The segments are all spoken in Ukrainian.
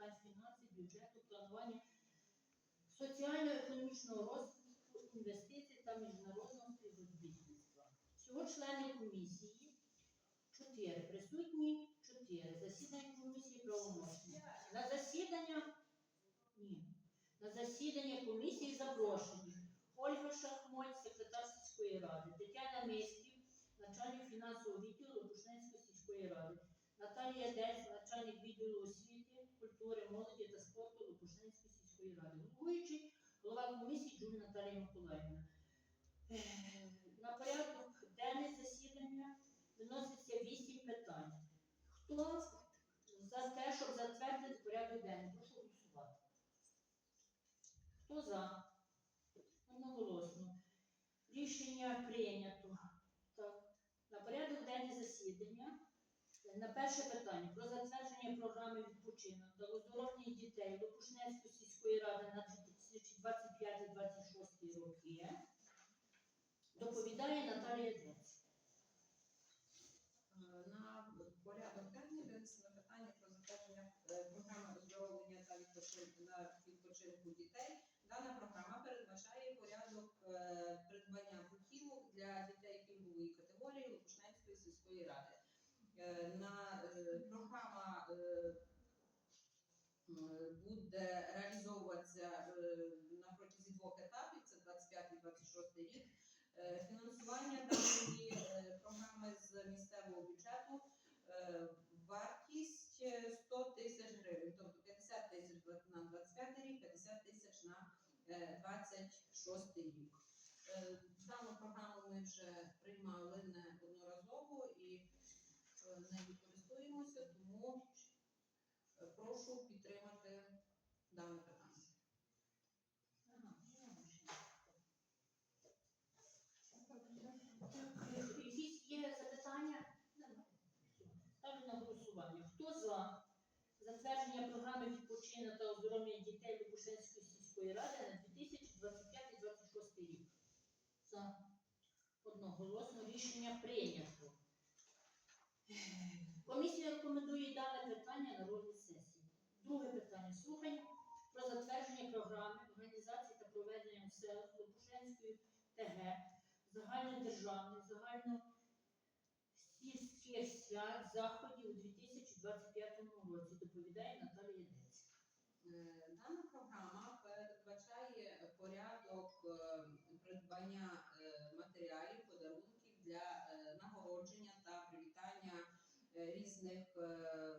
питань фінансів, бюджету, планування соціально-економічного розвитку, інвестицій та міжнародного співробітництва. Всього члени комісії чотири. Присутні чотири. Засідання комісії правомочні. На засідання ні. На засідання комісії запрошені Ольга Шахмоль, секретар сільської ради, Тетяна Мисків, начальник фінансового відділу Лопушненської сільської ради, Наталія Десь, начальник відділу освіти, культури, молоді та спорту Лопушненської сільської ради. Головуючий голова комісії Джуль Наталія Миколаївна. На порядок денне засідання виноситься вісім питань. Хто за те, щоб затвердити порядок денний? Прошу голосувати. Хто за? Одноголосно. Рішення прийнято. Так. На порядок денний засідання. На перше питання про затвердження програми відпочинок та оздоровлення дітей Лопушненської сільської ради на 2025-2026 роки. Доповідає Наталія Дець. Е, На порядок денний винесено питання про затвердження е, програми оздоровлення та відпочинку на дітей. Дана програма передбачає порядок е, придбання путівок для дітей пільгової категорії Лопушненської сільської ради. Е, На е, програма е, буде реалізовуватися на протязі двох етапів: це 25-26 рік. Фінансування даної програми з місцевого бюджету вартість е, 100 тисяч гривень, тобто 50 тисяч на 25 рік, 50 тисяч на е, 26 рік. Дану програму ми вже приймали неодноразово нею користуємося, тому е, прошу підтримати дане питання. Якісь є запитання? Ставлю на голосування. Хто за затвердження програми відпочинку та оздоровлення дітей Лопушинської сільської ради на 2025-2026 рік? За. Одноголосно рішення прийнято. Рекомендує дане питання на розгляд сесії. Друге питання. Слухання про затвердження програми організації та проведення в селах ТГ загальнодержавних, загальносільських свят заходів у 2025 році. Доповідає Наталія Дець. Е, Дана програма передбачає порядок е, придбання е, матеріалів, подарунків для нагородження різних е,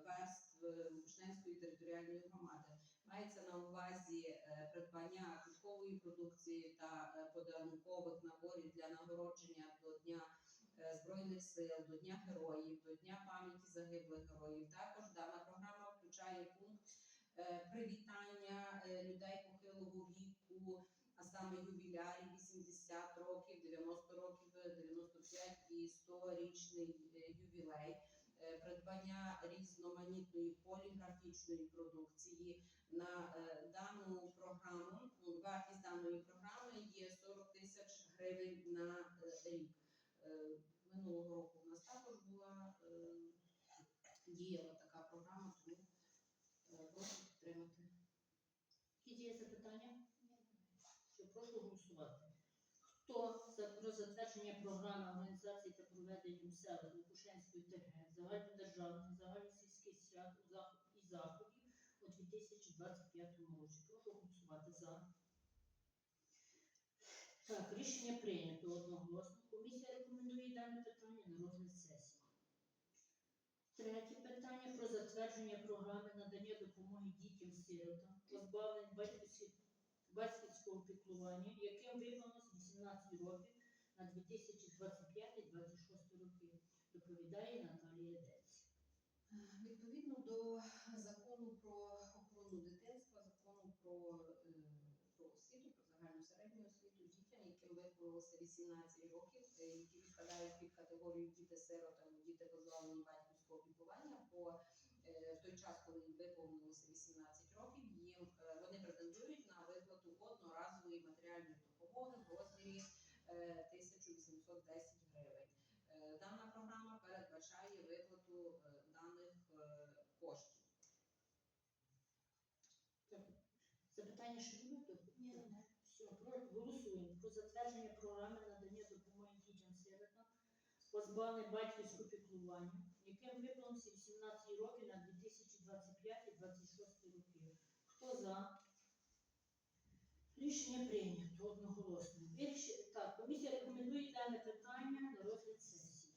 верств Лубушненської територіальної громади. Мається на увазі е, придбання квіткової продукції та е, подарункових наборів для нагородження до Дня е, Збройних сил, до Дня героїв, до Дня пам'яті загиблих героїв. Також дана програма включає пункт е, привітання е, людей похилого віку, а саме ювілярів 80 років, 90 років, 95 і 100-річний е, ювілей, е, придбання різноманітної поліграфічної продукції. На е, дану програму ну, вартість даної програми є 40 тисяч гривень на е, рік. Е, Минулого року в нас також була діяла така програма, тому прошу підтримати. Які є запитання? Прошу. Хто за про затвердження програми організації та проведення у селах Лукушенської ТГ загальнодержавних, загальносільських свят і заходів у 2025 році? Прошу голосувати за. Так, рішення прийнято одноголосно. Комісія рекомендує дане питання на розгляд сесії. Третє питання про затвердження програми надання допомоги дітям-сиротам, позбавленим батьківського піклування, яким виповнилось 18 років на 2025-2026 роки. Доповідає Наталія Дець. Відповідно до закону про охорону дитинства, закону про, е, про освіту, про загальну середню освіту дітям, яким виповнилося 18 років, е, які відпадають під категорію діти-сироти або діти позбавлені батьківського піклування, по е, в той час, коли їм виповнилося 18 років, їм вони претендують на виплату одноразової матеріальної допомоги в розмірі е, 1810 гривень. Е, Дана програма передбачає виплату е, даних е, коштів. Питання ще будуть? Ні, не. Все, голосуємо про затвердження програми надання допомоги дітям-сиротам, позбавленим батьківського піклування, яким виповнився 18 років на 2025-2026 роки. Хто за? Рішення прийнято одноголосно. Виріш- Так, комісія рекомендує дане питання на розгляд сесії.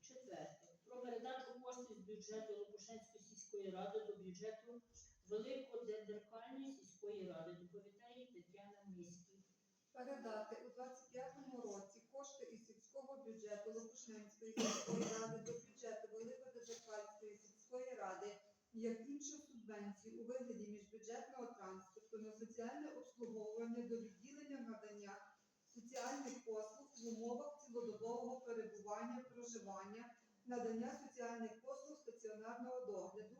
Четверте. Про передачу коштів з бюджету Лопушенської сільської ради до бюджету Великодедеркальної сільської ради. Доповідає Тетяна Міський. передати у 25-му році кошти із сільського бюджету Лопушненської сільської ради до бюджету Великодедекальської сільської ради як іншу субвенцію у вигляді міжбюджетного транспорту на соціальне обслуговування до відділення надання соціальних послуг в умовах цілодобового перебування, проживання, надання соціальних послуг стаціонарного догляду,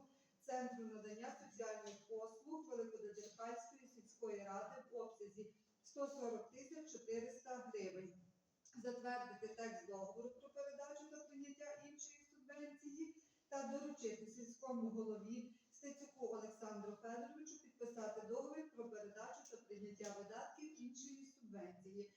Центру надання соціальних послуг Великодедеркальської сільської ради в обсязі 140 тисяч 400 гривень. Затвердити текст договору про передачу та прийняття іншої субвенції та доручити сільському голові Стецюку Олександру Федоровичу підписати договір про передачу прийняття видатків іншої субвенції.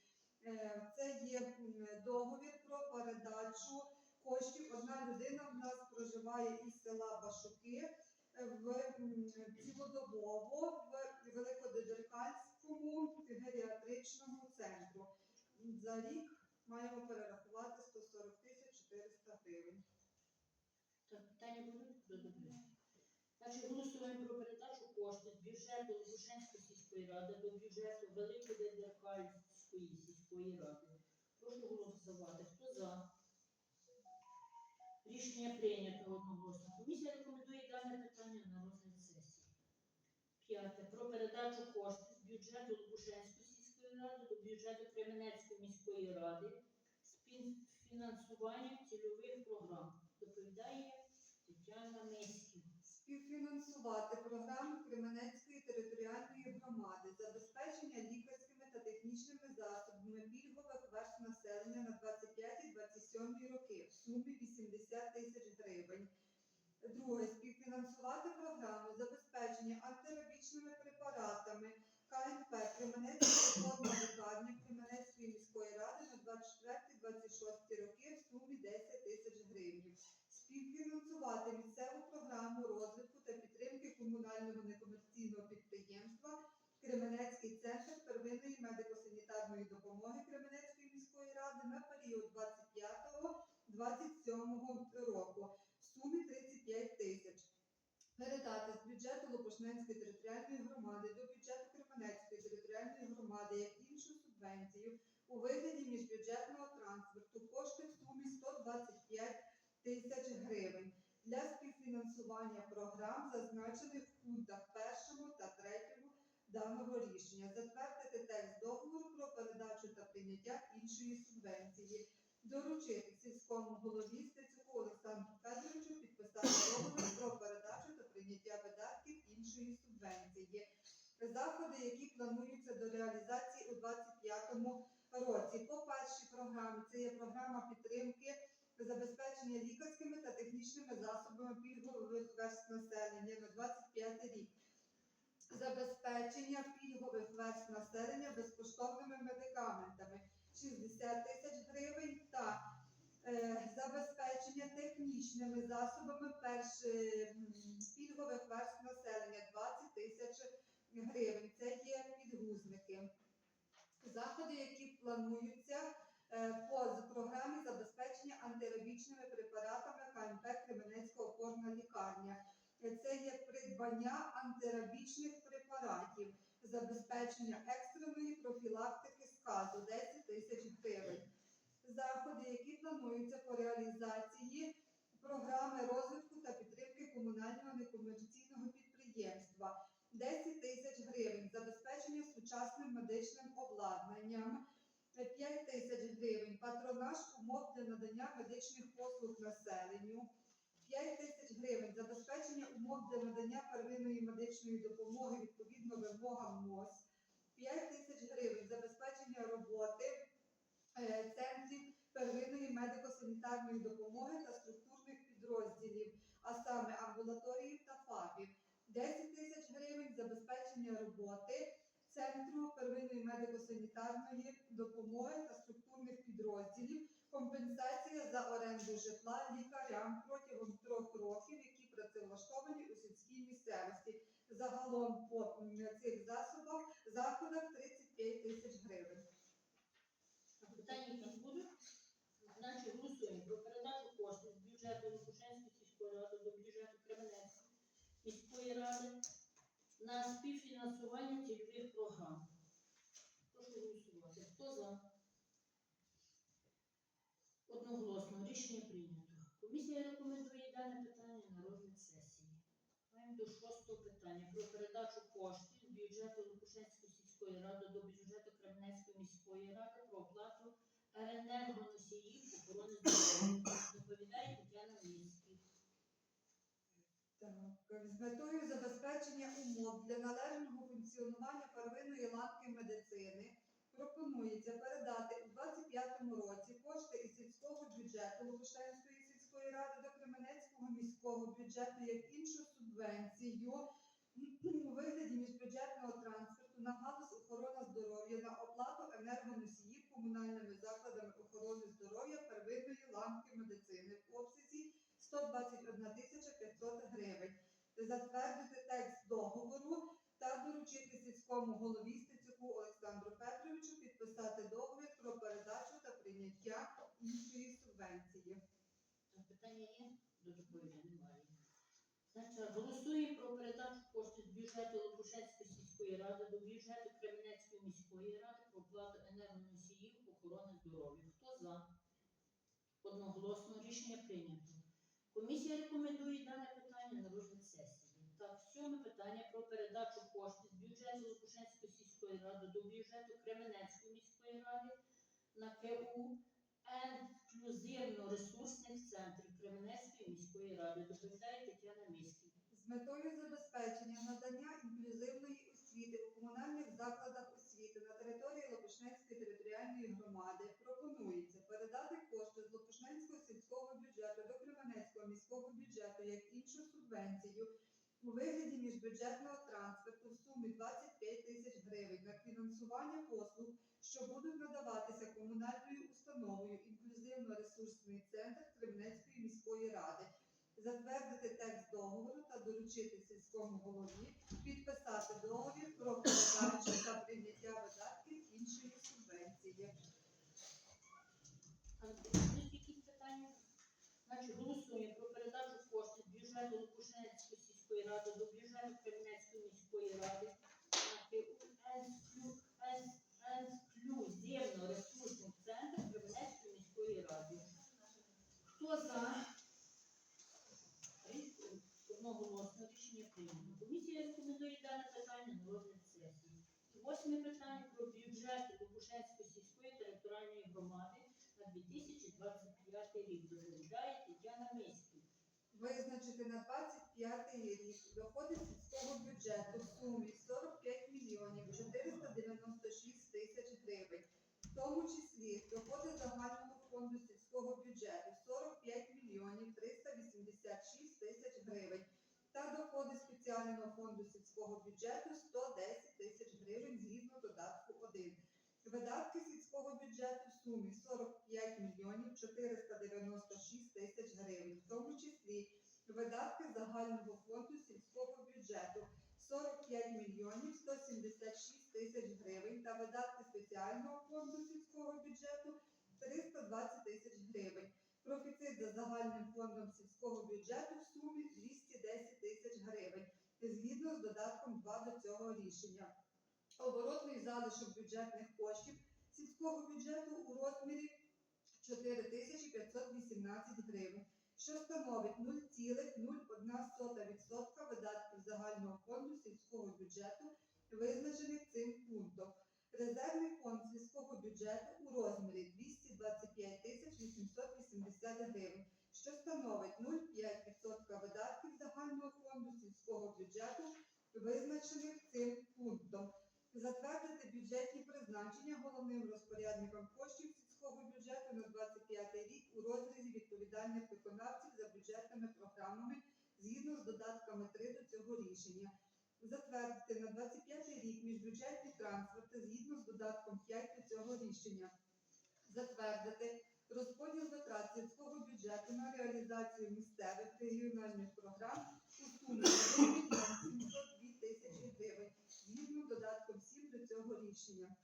Е, Це є договір про передачу коштів. Одна людина в нас проживає із села Башуки е, в цілодобово в Великодедеркальському геріатричному центру. За рік маємо перерахувати 140 тисяч 400 гривень. Питання будуть. Значить, голосуємо про передачу коштів з бюджету Лопушенської сільської ради до бюджету Великодедеркальської сільської ради. Прошу голосувати. Хто за? Рішення прийнято одноголосно. Комісія рекомендує дане питання на розгляд сесії. П'яте. Про передачу коштів з бюджету Лопушенської сільської ради до бюджету Кременецької міської ради з фінансуванням цільових програм. Доповідає Тетяна Миськів. Співфінансувати програму Кременецької територіальної громади, забезпечення лікарськими та технічними засобами пільгових верств населення на 25-27 роки в сумі 80 тисяч гривень. Друге, співфінансувати програму забезпечення антирабічними препаратами КНП Кременецька опорна лікарня Кременецької міської ради на 24-26 роки в сумі 10 тисяч гривень співфінансувати місцеву програму розвитку та підтримки комунального некомерційного підприємства Кременецький центр первинної медико-санітарної допомоги Кременецької міської ради на період 25-27 року в сумі 35 тисяч. Передати з бюджету Лопушненської територіальної громади до бюджету Кременецької територіальної громади як іншу субвенцію у вигляді міжбюджетного транспорту кошти в сумі 125 тисяч гривень для співфінансування програм, зазначених в пунктах першому та третьому даного рішення. Затвердити текст договору про передачу та прийняття іншої субвенції. Доручити сільському голові Стецюку Олександру Федоровичу підписати договір про передачу та прийняття видатків іншої субвенції. Заходи, які плануються до реалізації у 2025 році. По першій програмі це є програма підтримки забезпечення лікарськими та технічними засобами пільгових верств населення на 25 рік. Забезпечення пільгових верств населення безкоштовними медикаментами 60 тисяч гривень та е, забезпечення технічними засобами перш, е, пільгових верств населення 20 тисяч гривень. Це є підгузники. Заходи, які плануються по програмі забезпечення антирабічними препаратами КНП Кременецька опорна лікарня. Е, Це є придбання антирабічних препаратів, забезпечення екстреної профілактики сказу 10 тисяч гривень. Заходи, які плануються по реалізації програми розвитку та підтримки комунального некомерційного підприємства 10 тисяч гривень, забезпечення сучасним медичним обладнанням. 5 тисяч гривень. Патронаж умов для надання медичних послуг населенню, 5 тисяч гривень. Забезпечення умов для надання первинної медичної допомоги відповідно вимогам МОЗ, 5 тисяч гривень. Забезпечення роботи е, центрів первинної медико-санітарної допомоги та структурних підрозділів, а саме амбулаторії та ФАПів. 10 тисяч гривень гривень. Забезпечення роботи Центру первинної медико-санітарної допомоги та структурних підрозділів, компенсація за оренду житла лікарям протягом трьох років, які працевлаштовані у сільській місцевості. Загалом по цих засобах заходах 35 тисяч гривень. Питання якісь будуть? Значить, голосуємо про передачу коштів з бюджету Лопушенської сільської ради до бюджету Кременецької міської ради на співфінансування цільових програм. Прошу голосувати. Хто за? Одноголосно. Рішення прийнято. Комісія рекомендує дане питання на розгляд сесії. Маємо до шостого питання про передачу коштів з бюджету Лопушенської сільської ради до бюджету Кременецької міської ради про оплату енергоносіїв охорони здоров'я. Доповідає Тетяна Міський. Так, з метою забезпечення умов для належного функціонування первинної ланки медицини пропонується передати у 2025 році кошти із сільського бюджету Лопушанської сільської ради до Кременецького міського бюджету як іншу субвенцію у вигляді міжбюджетного трансферту на галузь охорони здоров'я на оплату енергоносіїв комунальними закладами охорони здоров'я первинної ланки медицини 121 тисяча 500 гривень. Затвердити текст договору та доручити сільському голові Стецюку Олександру Петровичу підписати договір про передачу та прийняття іншої субвенції. Питання є? До доповіді немає. Значить, голосуємо про передачу коштів з бюджету Лопушенської сільської ради до бюджету Кременецької міської ради про оплату енергоносіїв охорони здоров'я. Хто за? Одноголосно рішення прийнято. Комісія рекомендує дане питання на розгляд сесії. Так, сьоме питання про передачу коштів з бюджету Лопушенської сільської ради до бюджету Кременецької міської ради на КУ інклюзивно-ресурсних центрів Кременецької міської ради. Доповідає Тетяна Міський. З метою забезпечення надання інклюзивної освіти у комунальних закладах освіти на території Лопушнецької територіальної громади пропонується передати кошти з Лопушнецького сільського бюджету до Кременецького міського бюджету як іншу субвенцію у вигляді міжбюджетного трансферту в сумі 25 тисяч гривень на фінансування послуг, що будуть надаватися комунальною установою інклюзивно-ресурсний центр Кременецької міської ради затвердити текст договору та доручити сільському голові підписати договір про передачу та прийняття видатків іншої субвенції. Якісь питання? Значить, про передачу коштів з бюджету Лопушинецької сільської ради до бюджету Кременецької міської ради на КУ інклюзивно-ресурсний центр Кременецької міської ради. Хто за? Рішення одноголосно рішення прийнято. Комісія рекомендує дане питання на розгляд сесії. Восьме питання про бюджет Лопушинської сільської територіальної громади на 2025 рік. Доповідає Тетяна Миськів. Визначити на 25 рік доходи сільського бюджету в сумі 45 мільйонів 496 тисяч гривень, в тому числі доходи загального фонду сільського бюджету 45 мільйонів 386 тисяч гривень та доходи спеціального фонду сільського бюджету 110 тисяч гривень згідно додатку 1. Видатки сільського бюджету в сумі 45 мільйонів 496 тисяч гривень, в тому числі видатки загального фонду сільського бюджету 45 мільйонів 176 тисяч гривень та видатки спеціального фонду сільського бюджету 320 тисяч гривень. Профіцит за загальним фондом сільського бюджету в сумі 210 тисяч гривень, згідно з додатком 2 до цього рішення. Оборотний залишок бюджетних коштів сільського бюджету у розмірі 4518 гривень, що становить 0,01% видатків загального фонду сільського бюджету, визначених цим пунктом. Резервний фонд сільського бюджету у розмірі 225 тисяч 880 гривень, що становить 0,5% видатків загального фонду сільського бюджету, визначених цим пунктом. Затвердити бюджетні призначення головним розпорядником коштів сільського бюджету на 25 рік у розрізі відповідальних виконавців за бюджетними програмами згідно з додатками 3 до цього рішення. затвердити на 25 рік міжбюджетні трансферти згідно з додатком 5 до цього рішення. Затвердити розподіл витрат сільського бюджету на реалізацію місцевих регіональних програм у сумі 1 мільйон 702 тисячі гривень згідно з додатком 7 до цього рішення.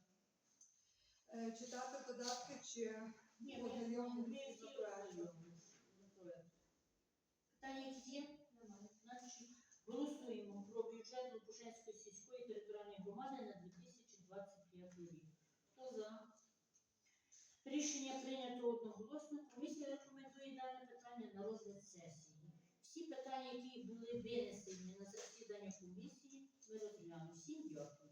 Е, Читати додатки чи ми з проектом. Питання якісь? Немає. Значить, голосуємо про бюджет Лопушинської сільської територіальної громади на 2025 рік. Хто за? Рішення прийнято одноголосно. Комісія рекомендує дане питання на розгляд сесії. Всі питання, які були винесені на засідання комісії, ми розглянемо. Всім дякую.